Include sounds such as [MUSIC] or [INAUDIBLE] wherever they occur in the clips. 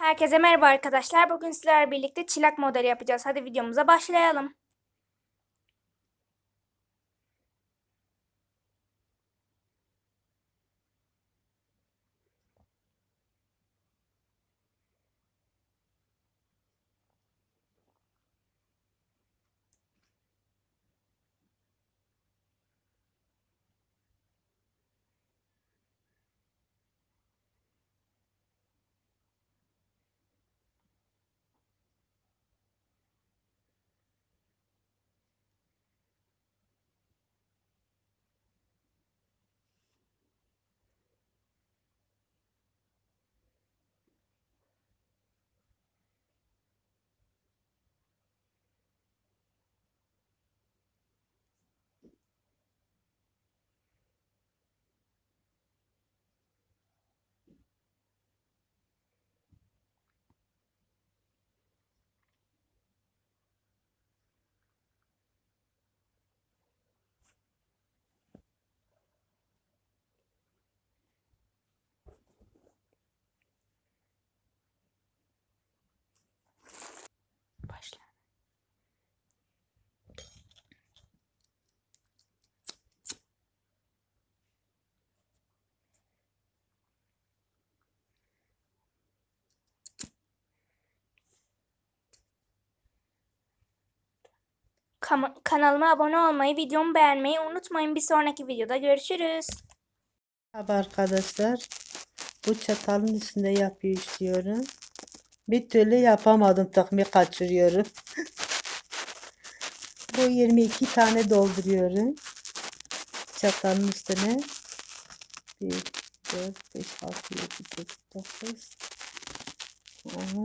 Herkese merhaba arkadaşlar. Bugün sizlerle birlikte çilek modeli yapacağız. Hadi videomuza başlayalım. Kanalıma abone olmayı, videomu beğenmeyi unutmayın. Bir sonraki videoda görüşürüz. Merhaba arkadaşlar. Bu çatalın üstünde yapıyor istiyorum. Bir türlü yapamadım. Takmayı kaçırıyorum. [LAUGHS] Bu 22 tane dolduruyorum. Çatalın üstüne. 1, 4, 5, 6, 7, 8, 9. Aha.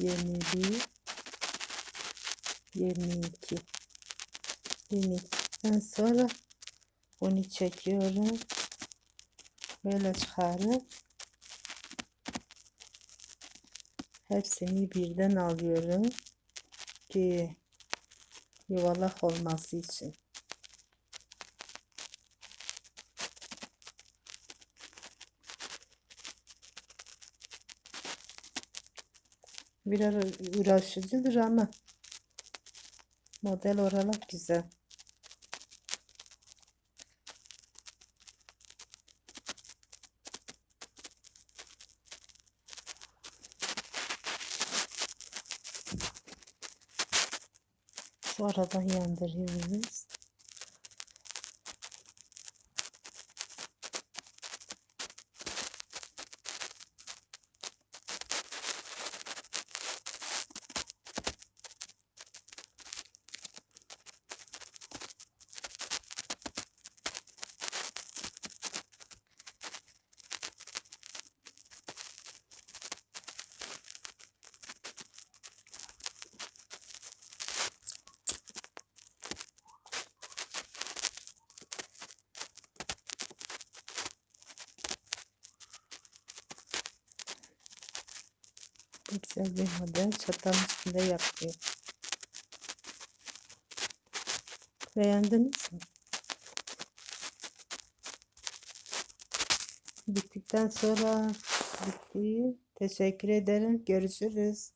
21 22 22'den sonra bunu çekiyorum. Böyle çıkarıp hepsini birden alıyorum ki yuvarlak olması için biraz uğraşıcıdır ama model olarak güzel Şu arada yandırıyoruz. Güzel bir model çatanın üstünde yapıyor. Beğendiniz mi? Bittikten sonra bitti. Teşekkür ederim. Görüşürüz.